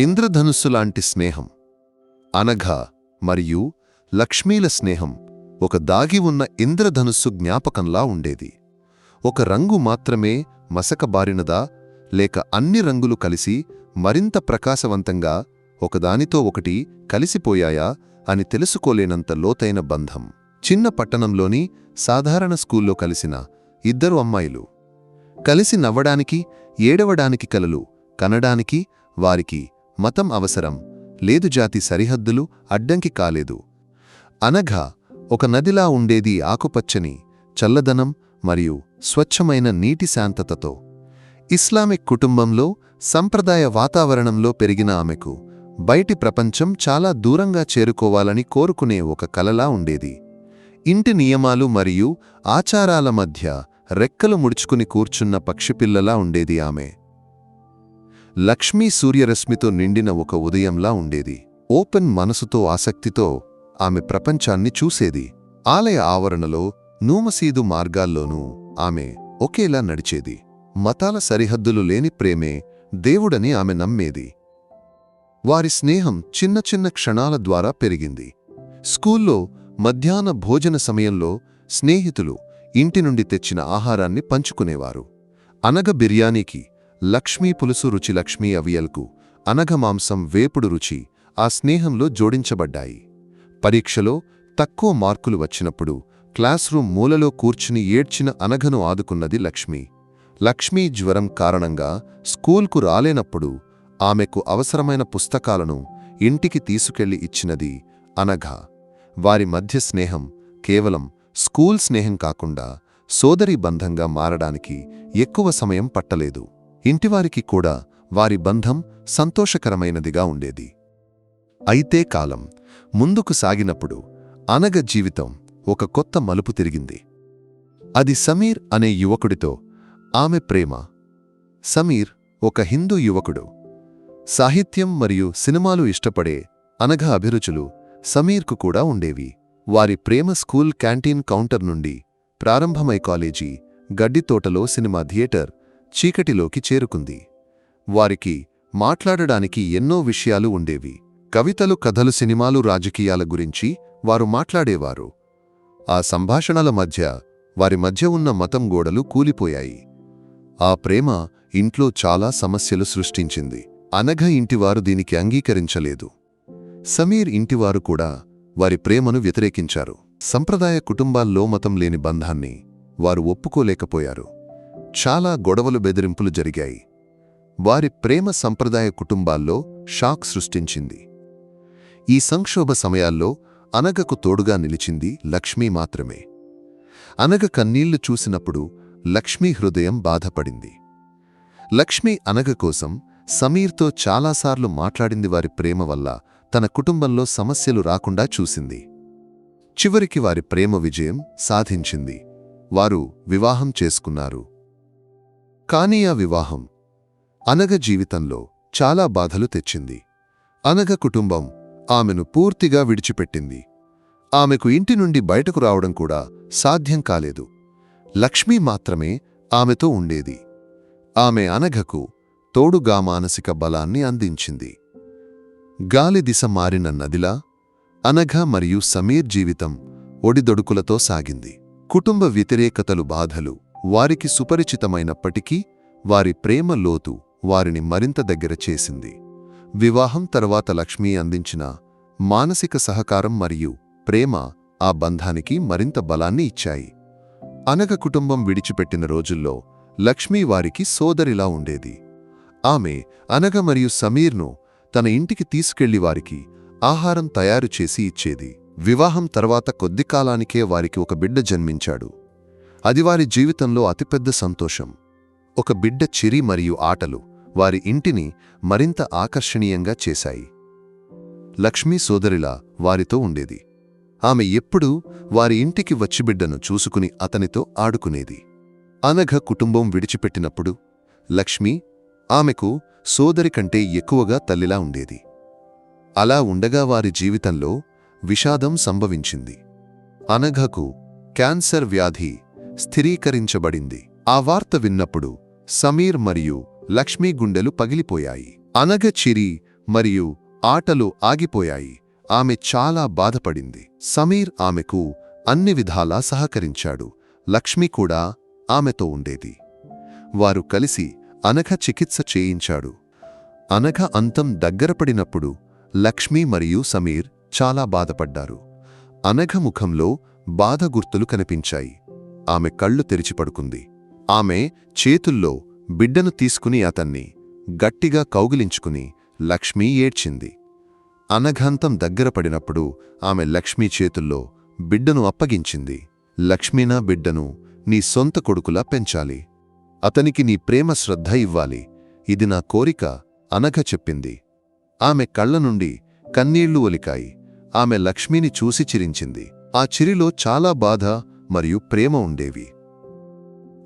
ఇంద్రధనుస్సులాంటి స్నేహం అనఘ మరియు లక్ష్మీల స్నేహం ఒక దాగి ఉన్న ఇంద్రధనుస్సు జ్ఞాపకంలా ఉండేది. ఒక రంగు మాత్రమే మసకబారినదా లేక అన్ని రంగులు కలిసి మరింత ప్రకాశవంతంగా ఒకదానితో ఒకటి కలిసిపోయాయా అని తెలుసుకోలేనంత లోతైన బంధం. చిన్న పట్టణంలోని సాధారణ స్కూల్లో కలిసిన ఇద్దరు అమ్మాయిలు. కలిసి నవ్వడానికి ఏడవడానికి కలలు కనడానికి వారికి మతం అవసరం. లేదు జాతి సరిహద్దులు అడ్డంకి కాలేదు. అనఘ ఒక నదిలా ఉండేది ఆకుపచ్చని చల్లదనం మరియు స్వచ్ఛమైన నీటి శాంతతతో. ఇస్లామిక్ కుటుంబంలో సంప్రదాయ వాతావరణంలో పెరిగిన ఆమెకు బయటి ప్రపంచం చాలా దూరంగా చేరుకోవాలని కోరుకునే ఒక కలలా ఉండేది. ఇంటి నియమాలు మరియు ఆచారాల మధ్య రెక్కలు ముడుచుకుని కూర్చున్న పక్షిపిల్లలా ఉండేది ఆమె. లక్ష్మీ సూర్యరశ్మితో నిండిన ఒక ఉదయంలా ఉండేది. ఓపెన్ మనసుతో ఆసక్తితో ఆమె ప్రపంచాన్ని చూసేది. ఆలయ ఆవరణలో నూమసీదు మార్గాల్లోనూ ఆమె ఒకేలా నడిచేది. మతాల సరిహద్దులు లేని ప్రేమే దేవుడని ఆమె నమ్మేది. వారి స్నేహం చిన్న చిన్న క్షణాల ద్వారా పెరిగింది. స్కూల్లో మధ్యాహ్న భోజన సమయంలో స్నేహితులు ఇంటి నుండి తెచ్చిన ఆహారాన్ని పంచుకునేవారు. అనగ బిర్యానీకి లక్ష్మీ పులుసు రుచి లక్ష్మీ అవియల్కు అనఘ మాంసం వేపుడు రుచి ఆ స్నేహంలో జోడించబడ్డాయి. పరీక్షలో తక్కువ మార్కులు వచ్చినప్పుడు క్లాస్ రూమ్ మూలలో కూర్చుని ఏడ్చిన అనఘను ఆదుకున్నది లక్ష్మి. లక్ష్మీ జ్వరం కారణంగా స్కూల్కు రాలేనప్పుడు ఆమెకు అవసరమైన పుస్తకాలను ఇంటికి తీసుకెళ్ళి ఇచ్చినది అనఘ. వారి మధ్య స్నేహం కేవలం స్కూల్ స్నేహం కాకుండా సోదరీ బంధంగా మారడానికి ఎక్కువ సమయం పట్టలేదు. ఇంటివారికి కూడా వారి బంధం సంతోషకరమైనదిగా ఉండేది. అయితే కాలం ముందుకు సాగినప్పుడు అనగ జీవితం ఒక కొత్త మలుపు తిరిగింది. అది సమీర్ అనే యువకుడితో ఆమె ప్రేమ. సమీర్ ఒక హిందూ యువకుడు. సాహిత్యం మరియు సినిమాలు ఇష్టపడే అనఘ అభిరుచులు సమీర్కు కూడా ఉండేవి. వారి ప్రేమ స్కూల్ క్యాంటీన్ కౌంటర్ నుండి ప్రారంభమై కాలేజీ గడ్డితోటలో సినిమా థియేటర్ చీకటిలోకి చేరుకుంది. వారికి మాట్లాడడానికి ఎన్నో విషయాలు ఉండేవి. కవితలు కథలు సినిమాలు రాజకీయాల గురించి వారు మాట్లాడేవారు. ఆ సంభాషణల మధ్య వారి మధ్య ఉన్న మతం గోడలు కూలిపోయాయి. ఆ ప్రేమ ఇంట్లో చాలా సమస్యలు సృష్టించింది. అనఘ ఇంటివారు దీనికి అంగీకరించలేదు. సమీర్ ఇంటివారు కూడా వారి ప్రేమను వ్యతిరేకించారు. సంప్రదాయ కుటుంబాల్లో మతం లేని బంధాన్ని వారు ఒప్పుకోలేకపోయారు. చాలా గొడవలు బెదిరింపులు జరిగాయి. వారి ప్రేమ సంప్రదాయ కుటుంబాల్లో షాక్ సృష్టించింది. ఈ సంక్షోభ సమయాల్లో అనగకు తోడుగా నిలిచింది లక్ష్మీ మాత్రమే. అనగ కన్నీళ్ళు చూసినప్పుడు లక్ష్మీ హృదయం బాధపడింది. లక్ష్మీ అనగ కోసం సమీర్తో చాలాసార్లు మాట్లాడింది వారి ప్రేమ వల్ల తన కుటుంబంలో సమస్యలు రాకుండా చూసింది. చివరికి వారి ప్రేమ విజయం సాధించింది. వారు వివాహం చేసుకున్నారు. కానీ ఆ వివాహం. అనగ జీవితంలో చాలా బాధలు తెచ్చింది. అనగ కుటుంబం ఆమెను పూర్తిగా విడిచిపెట్టింది. ఆమెకు ఇంటి నుండి బయటకు రావడం కూడా సాధ్యం కాలేదు. లక్ష్మీ మాత్రమే ఆమెతో ఉండేది. ఆమె అనఘకు తోడుగా మానసిక బలాన్ని అందించింది. గాలి దిశ మారిన నదిలా అనఘ మరియు సమీర్ జీవితం ఒడిదొడుకులతో సాగింది. కుటుంబ వ్యతిరేకతలు బాధలు వారికి సుపరిచితమైనప్పటికీ వారి ప్రేమ లోతు వారిని మరింత దగ్గర చేసింది. వివాహం తర్వాత లక్ష్మీ అందించిన మానసిక సహకారం మరియు ప్రేమ ఆ బంధానికి మరింత బలాన్ని ఇచ్చాయి. అనగ కుటుంబం విడిచిపెట్టిన రోజుల్లో లక్ష్మీ వారికి సోదరిలా ఉండేది. ఆమె అనగ మరియు సమీర్ను తన ఇంటికి తీసుకెళ్ళి వారికి ఆహారం తయారు చేసి ఇచ్చేది. వివాహం తర్వాత కొద్ది కాలానికే వారికి ఒక బిడ్డ జన్మించాడు. అది వారి జీవితంలో అతిపెద్ద సంతోషం. ఒక బిడ్డ చిరి మరియు ఆటలు వారి ఇంటిని మరింత ఆకర్షణీయంగా చేశాయి. లక్ష్మీ సోదరిలా వారితో ఉండేది. ఆమె ఎప్పుడూ వారి ఇంటికి వచ్చి బిడ్డను చూసుకుని అతనితో ఆడుకునేది. అనఘ కుటుంబం విడిచిపెట్టినప్పుడు లక్ష్మి ఆమెకు సోదరి కంటే ఎక్కువగా తల్లిలా ఉండేది. అలా ఉండగా వారి జీవితంలో విషాదం సంభవించింది. అనఘకు క్యాన్సర్ వ్యాధి స్థిరీకరించబడింది. ఆ వార్త విన్నప్పుడు సమీర్ మరియు లక్ష్మీ గుండెలు పగిలిపోయాయి. అనగ చిరి మరియు ఆటలు ఆగిపోయాయి. ఆమె చాలా బాధపడింది. సమీర్ ఆమెకు అన్ని విధాలా సహకరించాడు. లక్ష్మి కూడా ఆమెతో ఉండేది. వారు కలిసి అనఘ చికిత్స చేయించాడు. అనఘ అంతం దగ్గరపడినప్పుడు లక్ష్మి మరియు సమీర్ చాలా బాధపడ్డారు. అనఘ ముఖంలో బాధ గుర్తులు కనిపించాయి. ఆమె కళ్ళు తెరిచి పడుకుంది. ఆమె చేతుల్లో బిడ్డను తీసుకుని అతన్ని గట్టిగా కౌగిలించుకుని లక్ష్మి ఏడ్చింది. అనఘంతం దగ్గర పడినప్పుడు ఆమె లక్ష్మీ చేతుల్లో బిడ్డను అప్పగించింది. లక్ష్మీనా బిడ్డను నీ సొంత కొడుకులా పెంచాలి. అతనికి నీ ప్రేమ శ్రద్ధ ఇవ్వాలి. ఇది నా కోరిక అనఘ చెప్పింది. ఆమె కళ్ళ నుండి కన్నీళ్ళు ఒలికాయి. ఆమె లక్ష్మిని చూసి చిరించింది. ఆ చిరిలో చాలా బాధ మరియు ప్రేమ ఉండేవి.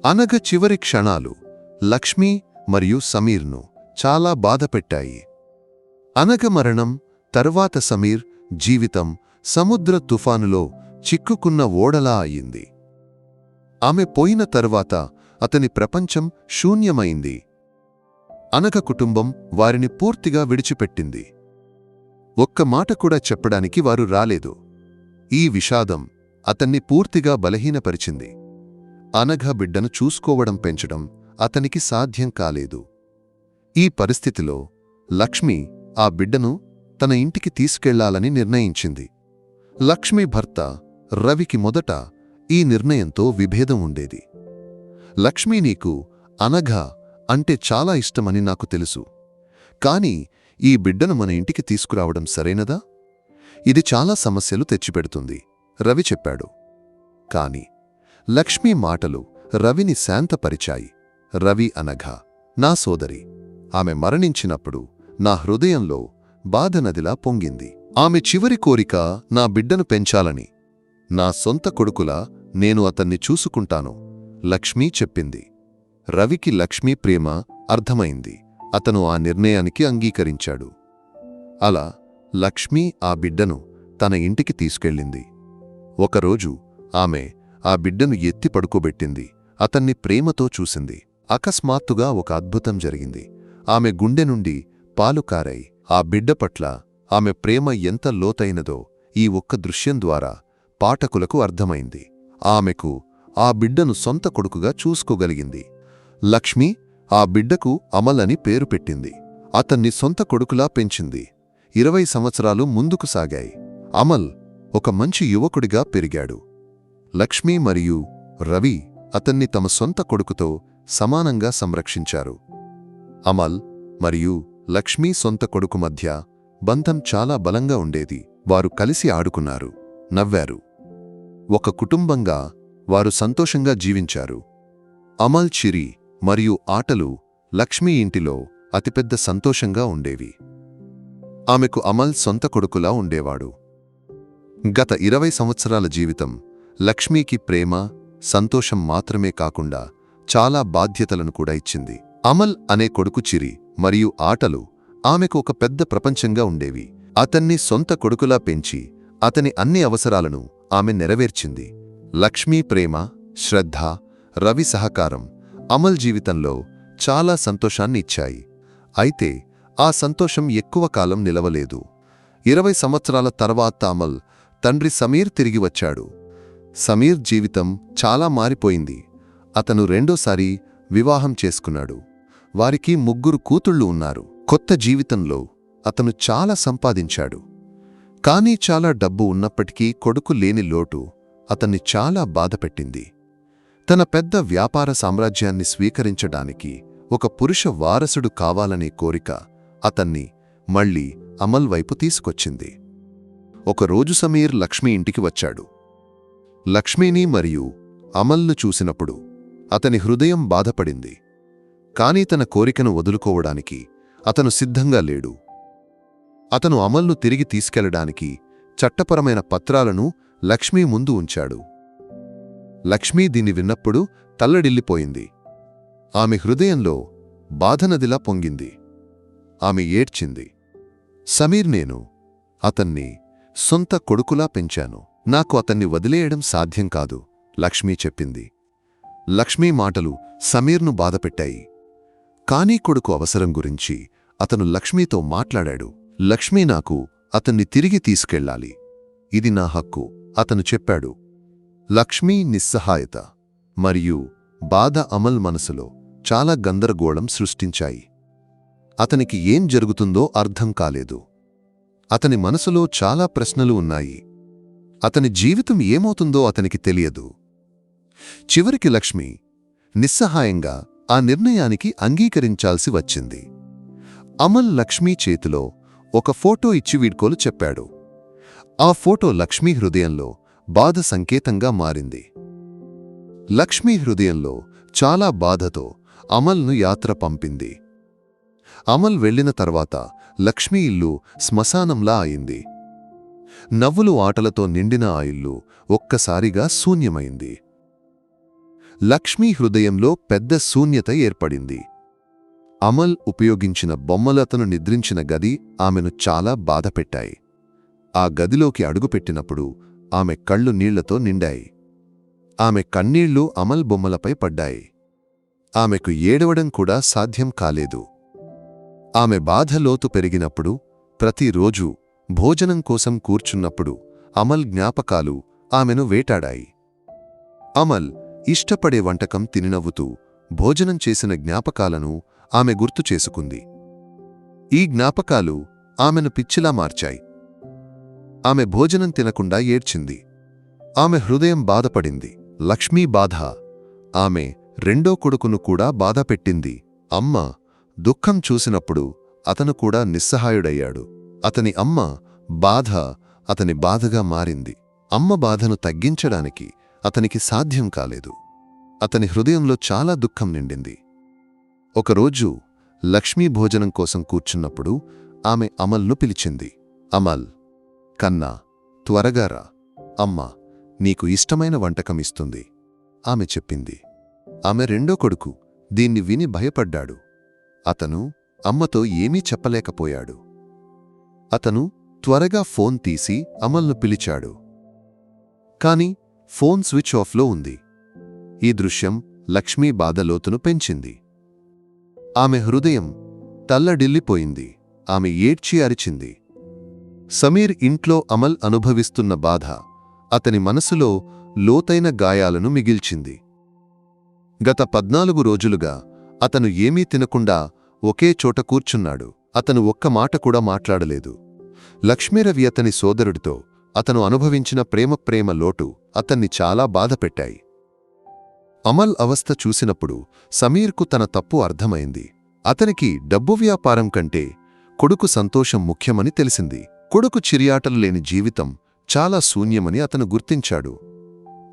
అనగ చివరి క్షణాలు లక్ష్మి మరియు సమీర్ను చాలా బాధపెట్టాయి. అనగ మరణం తర్వాత సమీర్ జీవితం సముద్ర తుఫానులో చిక్కుకున్న ఓడలా అయింది. ఆమె పోయిన తర్వాత అతని ప్రపంచం శూన్యమైంది. అనగ కుటుంబం వారిని పూర్తిగా విడిచిపెట్టింది. ఒక్క మాట కూడా చెప్పడానికి వారు రాలేదు. ఈ విషాదం అతన్ని పూర్తిగా బలహీనపరిచింది. అనఘ బిడ్డను చూసుకోవడం పెంచడం అతనికి సాధ్యం కాలేదు. ఈ పరిస్థితిలో లక్ష్మి ఆ బిడ్డను తన ఇంటికి తీసుకెళ్ళాలని నిర్ణయించింది. లక్ష్మి భర్త రవికి మొదట ఈ నిర్ణయంతో విభేదం ఉండేది. లక్ష్మి నీకు అనఘ అంటే చాలా ఇష్టమని నాకు తెలుసు. కాని ఈ బిడ్డను మన ఇంటికి తీసుకురావడం సరైనదా? ఇది చాలా సమస్యలు తెచ్చిపెడుతుంది. రవి చెప్పాడు. కాని లక్ష్మి మాటలు రవిని శాంతపరిచాయి. రవి అనఘ నా సోదరి ఆమె మరణించినప్పుడు నా హృదయంలో బాధనదిలా పొంగింది. ఆమె చివరి కోరిక నా బిడ్డను పెంచాలని నా సొంత కొడుకులా నేను అతన్ని చూసుకుంటాను. లక్ష్మీ చెప్పింది. రవికి లక్ష్మీ ప్రేమ అర్థమైంది. అతను ఆ నిర్ణయానికి అంగీకరించాడు. అలా లక్ష్మీ ఆ బిడ్డను తన ఇంటికి తీసుకెళ్ళింది. ఒకరోజు ఆమె ఆ బిడ్డను ఎత్తి పడుకోబెట్టింది. అతన్ని ప్రేమతో చూసింది. అకస్మాత్తుగా ఒక అద్భుతం జరిగింది. ఆమె గుండె నుండి పాలు కారాయి. ఆ బిడ్డ పట్ల ఆమె ప్రేమ ఎంత లోతైనదో ఈ ఒక్క దృశ్యం ద్వారా పాఠకులకు అర్థమైంది. ఆమెకు ఆ బిడ్డను సొంత కొడుకుగా చూసుకోగలిగింది. లక్ష్మి ఆ బిడ్డకు అమల్ అని పేరు పెట్టింది. అతన్ని సొంత కొడుకులా పెంచింది. ఇరవై సంవత్సరాలు ముందుకు సాగాయి. అమల్ ఒక మంచి యువకుడిగా పెరిగాడు. లక్ష్మి మరియు రవి అతన్ని తమ సొంత కొడుకుతో సమానంగా సంరక్షించారు. అమల్ మరియు లక్ష్మీ సొంత కొడుకు మధ్య బంధం చాలా బలంగా ఉండేది. వారు కలిసి ఆడుకున్నారు నవ్వారు. ఒక కుటుంబంగా వారు సంతోషంగా జీవించారు. అమల్ చిరి మరియు ఆటలు లక్ష్మీ ఇంటిలో అతిపెద్ద సంతోషంగా ఉండేవి. ఆమెకు అమల్ సొంత కొడుకులా ఉండేవాడు. గత ఇరవై సంవత్సరాల జీవితం లక్ష్మీకి ప్రేమ సంతోషం మాత్రమే కాకుండా చాలా బాధ్యతలను కూడా ఇచ్చింది. అమల్ అనే కొడుకు చిరి మరియు ఆటలు ఆమెకు ఒక పెద్ద ప్రపంచంగా ఉండేవి. అతన్ని సొంత కొడుకులా పెంచి అతని అన్ని అవసరాలను ఆమె నెరవేర్చింది. లక్ష్మీ ప్రేమ శ్రద్ధ రవి సహకారం అమల్ జీవితంలో చాలా సంతోషాన్ని ఇచ్చాయి. అయితే ఆ సంతోషం ఎక్కువ కాలం నిలవలేదు. ఇరవై సంవత్సరాల తర్వాత అమల్ తండ్రి సమీర్ తిరిగి వచ్చాడు. సమీర్ జీవితం చాలా మారిపోయింది. అతను రెండోసారి వివాహం చేసుకున్నాడు. వారికి ముగ్గురు కూతుళ్ళు ఉన్నారు. కొత్త జీవితంలో అతను చాలా సంపాదించాడు. కానీ చాలా డబ్బు ఉన్నప్పటికీ కొడుకు లేని లోటు అతన్ని చాలా బాధపెట్టింది. తన పెద్ద వ్యాపార సామ్రాజ్యాన్ని స్వీకరించడానికి ఒక పురుష వారసుడు కావాలనే కోరిక అతన్ని మళ్ళీ అమల్ వైపు తీసుకొచ్చింది. ఒకరోజు సమీర్ లక్ష్మి ఇంటికి వచ్చాడు. లక్ష్మిని మరియు అమల్ను చూసినప్పుడు అతని హృదయం బాధపడింది. కాని తన కోరికను వదులుకోవడానికి అతను సిద్ధంగా లేడు. అతను అమల్ను తిరిగి తీసుకెళ్ళడానికి చట్టపరమైన పత్రాలను లక్ష్మీ ముందు ఉంచాడు. లక్ష్మీ దీన్ని విన్నప్పుడు తల్లడిల్లిపోయింది. ఆమె హృదయంలో బాధనదిలా పొంగింది. ఆమె ఏడ్చింది. సమీర్ నేను అతన్ని సొంత కొడుకులా పెంచాను. నాకు అతన్ని వదిలేయడం సాధ్యం కాదు లక్ష్మీ చెప్పింది. లక్ష్మీ మాటలు సమీర్ను బాధపెట్టాయి. కానీ కొడుకు అవసరం గురించి అతను లక్ష్మీతో మాట్లాడాడు. లక్ష్మి నాకు అతన్ని తిరిగి తీసుకెళ్ళాలి. ఇది నా హక్కు అతను చెప్పాడు. లక్ష్మీ నిస్సహాయత మరియు బాధ అమల్ మనసులో చాలా గందరగోళం సృష్టించాయి. అతనికి ఏం జరుగుతుందో అర్థం కాలేదు. అతని మనసులో చాలా ప్రశ్నలు ఉన్నాయి. అతని జీవితం ఏమవుతుందో అతనికి తెలియదు. చివరికి లక్ష్మి నిస్సహాయంగా ఆ నిర్ణయానికి అంగీకరించాల్సి వచ్చింది. అమల్ లక్ష్మీ చేతిలో ఒక ఫోటో ఇచ్చి వీడ్కోలు చెప్పాడు. ఆ ఫోటో లక్ష్మీ హృదయంలో బాధ సంకేతంగా మారింది. లక్ష్మీ హృదయంలో చాలా బాధతో అమల్ను యాత్ర పంపింది. అమల్ వెళ్ళిన తర్వాత లక్ష్మీ ఇల్లు శ్మశానంలా అయింది. నవ్వులు ఆటలతో నిండిన ఆ ఇల్లు ఒక్కసారిగా శూన్యమైంది. లక్ష్మీ హృదయంలో పెద్ద శూన్యత ఏర్పడింది. అమల్ ఉపయోగించిన బొమ్మలతను నిద్రించిన గది ఆమెను చాలా బాధపెట్టాయి. ఆ గదిలోకి అడుగుపెట్టినప్పుడు ఆమె కళ్ళు నీళ్ళతో నిండాయి. ఆమె కన్నీళ్ళు అమల్ బొమ్మలపై పడ్డాయి. ఆమెకు ఏడవడం కూడా సాధ్యం కాలేదు. ఆమె బాధలోతు పెరిగినప్పుడు ప్రతిరోజూ భోజనం కోసం కూర్చున్నప్పుడు అమల్ జ్ఞాపకాలు ఆమెను వేటాడాయి. అమల్ ఇష్టపడే వంటకం తినినవ్వుతూ భోజనం చేసిన జ్ఞాపకాలను ఆమె గుర్తు చేసుకుంది. ఈ జ్ఞాపకాలు ఆమెను పిచ్చిలా మార్చాయి. ఆమె భోజనం తినకుండా ఏడ్చింది. ఆమె హృదయం బాధపడింది. లక్ష్మీ బాధ ఆమె రెండో కొడుకును కూడా బాధపెట్టింది. అమ్మ దుఃఖం చూసినప్పుడు అతను కూడా నిస్సహాయుడయ్యాడు. అతని అమ్మ బాధ అతని బాధగా మారింది. అమ్మ బాధను తగ్గించడానికి అతనికి సాధ్యం కాలేదు. అతని హృదయంలో చాలా దుఃఖం నిండింది. ఒకరోజు లక్ష్మీ భోజనం కోసం కూర్చున్నప్పుడు ఆమె అమల్ను పిలిచింది. అమల్ కన్నా త్వరగారా అమ్మ నీకు ఇష్టమైన వంటకం ఇస్తుంది. ఆమె చెప్పింది. ఆమె రెండో కొడుకు దీన్ని విని భయపడ్డాడు. అతను అమ్మతో ఏమీ చెప్పలేకపోయాడు. అతను త్వరగా ఫోన్ తీసి అమల్ను పిలిచాడు. కాని ఫోన్ స్విచ్ ఆఫ్లో ఉంది. ఈ దృశ్యం లక్ష్మీ బాధలోతును పెంచింది. ఆమె హృదయం తల్లడిల్లిపోయింది. ఆమె ఏడ్చి అరిచింది. సమీర్ ఇంట్లో అమల్ అనుభవిస్తున్న బాధ అతని మనసులో లోతైన గాయాలను మిగిల్చింది. గత పద్నాలుగు రోజులుగా అతను ఏమీ తినకుండా ఒకే చోట కూర్చున్నాడు. అతను ఒక్క మాట కూడా మాట్లాడలేదు. లక్ష్మీరవి అతని సోదరుడితో అతను అనుభవించిన ప్రేమ ప్రేమ లోటు అతన్ని చాలా బాధపెట్టాయి. అమల్ అవస్థ చూసినప్పుడు సమీర్కు తన తప్పు అర్థమైంది. అతనికి డబ్బు వ్యాపారం కంటే కొడుకు సంతోషం ముఖ్యమని తెలిసింది. కొడుకు చిరియాటలు లేని జీవితం చాలా శూన్యమని అతను గుర్తించాడు.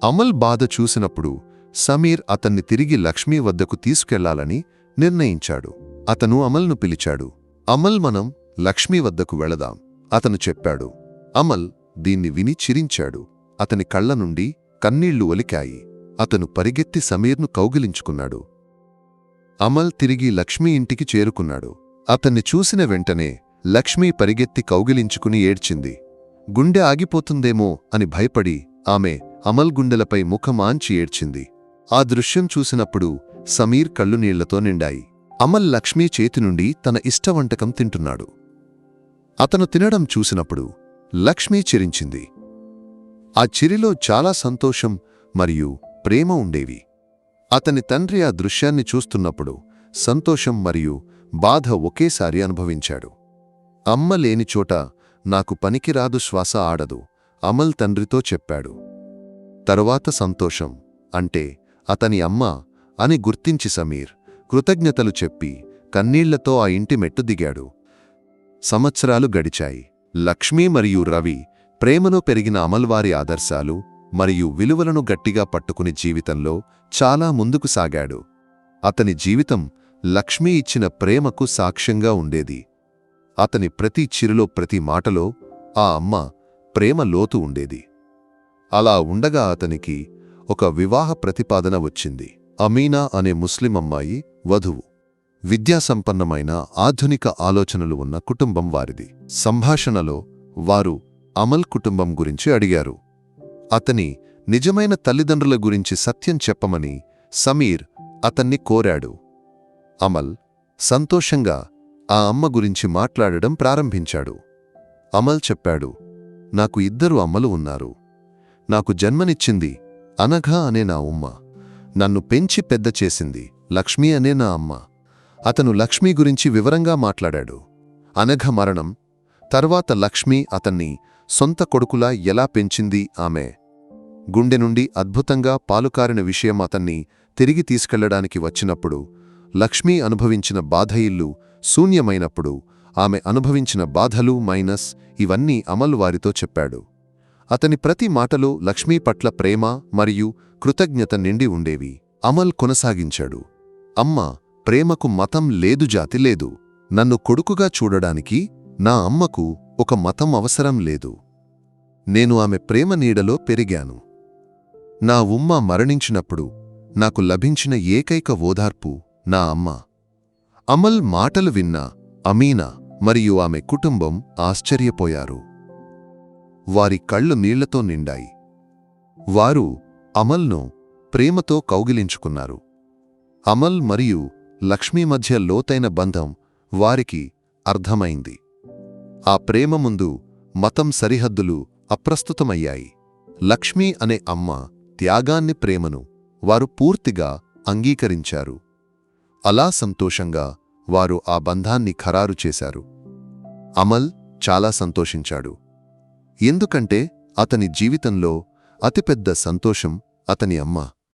అమల్ బాధ చూసినప్పుడు సమీర్ అతన్ని తిరిగి లక్ష్మీ వద్దకు తీసుకెళ్ళాలని నిర్ణయించాడు. అతను అమల్ను పిలిచాడు. అమల్ మనం లక్ష్మీ వద్దకు వెళదాం అతను చెప్పాడు. అమల్ దీన్ని విని చిరించాడు. అతని కళ్ళ నుండి కన్నీళ్ళు ఒలికాయి. అతను పరిగెత్తి సమీర్ను కౌగిలించుకున్నాడు. అమల్ తిరిగి లక్ష్మీ ఇంటికి చేరుకున్నాడు. అతన్ని చూసిన వెంటనే లక్ష్మీ పరిగెత్తి కౌగిలించుకుని ఏడ్చింది. గుండె ఆగిపోతుందేమో అని భయపడి ఆమె అమల్ గుండెలపై ముఖమాంచి ఏడ్చింది. ఆ దృశ్యం చూసినప్పుడు సమీర్ కళ్ళు నీళ్ళతో నిండాయి. అమల్ లక్ష్మీ చేతి నుండి తన ఇష్టవంటకం తింటున్నాడు. అతను తినడం చూసినప్పుడు లక్ష్మీ చిరించింది. ఆ చిరిలో చాలా సంతోషం మరియు ప్రేమ ఉండేవి. అతని తండ్రి ఆ దృశ్యాన్ని చూస్తున్నప్పుడు సంతోషం మరియు బాధ ఒకేసారి అనుభవించాడు. అమ్మ లేని చోట నాకు పనికిరాదు శ్వాస ఆడదు అమల్ తండ్రితో చెప్పాడు. తరువాత సంతోషం అంటే అతని అమ్మ అని గుర్తించి సమీర్ కృతజ్ఞతలు చెప్పి కన్నీళ్ళతో ఆ ఇంటి మెట్టు దిగాడు. సంవత్సరాలు గడిచాయి. లక్ష్మీ మరియు రవి ప్రేమలో పెరిగిన అమల్వారి ఆదర్శాలు మరియు విలువలను గట్టిగా పట్టుకుని జీవితంలో చాలా ముందుకు సాగాడు. అతని జీవితం లక్ష్మీ ఇచ్చిన ప్రేమకు సాక్ష్యంగా ఉండేది. అతని ప్రతి చిరులో ప్రతి మాటలో ఆ అమ్మ ప్రేమ లోతు ఉండేది. అలా ఉండగా అతనికి ఒక వివాహ ప్రతిపాదన వచ్చింది. అమీనా అనే ముస్లిం అమ్మాయి వధువు. విద్యాసంపన్నమైన ఆధునిక ఆలోచనలు ఉన్న కుటుంబం వారిది. సంభాషణలో వారు అమల్ కుటుంబం గురించి అడిగారు. అతని నిజమైన తల్లిదండ్రుల గురించి సత్యం చెప్పమని సమీర్ అతన్ని కోరాడు. అమల్ సంతోషంగా ఆ అమ్మ గురించి మాట్లాడడం ప్రారంభించాడు. అమల్ చెప్పాడు నాకు ఇద్దరు అమ్మలు ఉన్నారు. నాకు జన్మనిచ్చింది అనఘ అనే నా ఉమ్మ. నన్ను పెంచి పెద్ద చేసింది లక్ష్మి అనే నా అమ్మ. అతను లక్ష్మి గురించి వివరంగా మాట్లాడాడు. అనఘ మరణం. తర్వాత లక్ష్మి అతన్ని సొంత కొడుకులా ఎలా పెంచింది ఆమె. గుండె నుండి అద్భుతంగా పాలుకారిన విషయం అతన్ని తిరిగి తీసుకెళ్ళడానికి వచ్చినప్పుడు లక్ష్మి అనుభవించిన బాధ ఇల్లు శూన్యమైనప్పుడు ఆమె అనుభవించిన బాధలు మైనస్ ఇవన్నీ అమల్ వారితో చెప్పాడు. అతని ప్రతి మాటలో లక్ష్మీ పట్ల ప్రేమ మరియు కృతజ్ఞత నిండి ఉండేవి. అమల్ కొనసాగించాడు. అమ్మ ప్రేమకు మతం లేదు జాతి లేదు. నన్ను కొడుకుగా చూడడానికి నా అమ్మకు ఒక మతం అవసరం లేదు. నేను ఆమె ప్రేమ నీడలో పెరిగాను. నా ఉమ్మ మరణించినప్పుడు నాకు లభించిన ఏకైక ఓదార్పు నా అమ్మ. అమల్ మాటలు విన్న అమీనా మరియు ఆమె కుటుంబం ఆశ్చర్యపోయారు. వారి కళ్ళు నీళ్ళతో నిండాయి. వారు అమల్ను ప్రేమతో కౌగిలించుకున్నారు. అమల్ మరియు లక్ష్మీ మధ్య లోతైన బంధం వారికి అర్థమైంది. ఆ ప్రేమ ముందు మతం సరిహద్దులు అప్రస్తుతమయ్యాయి. లక్ష్మీ అనే అమ్మ త్యాగాన్ని ప్రేమను వారు పూర్తిగా అంగీకరించారు. అలా సంతోషంగా వారు ఆ బంధాన్ని ఖరారు చేశారు. అమల్ చాలా సంతోషించాడు. ఎందుకంటే అతని జీవితంలో అతిపెద్ద సంతోషం అతని అమ్మ.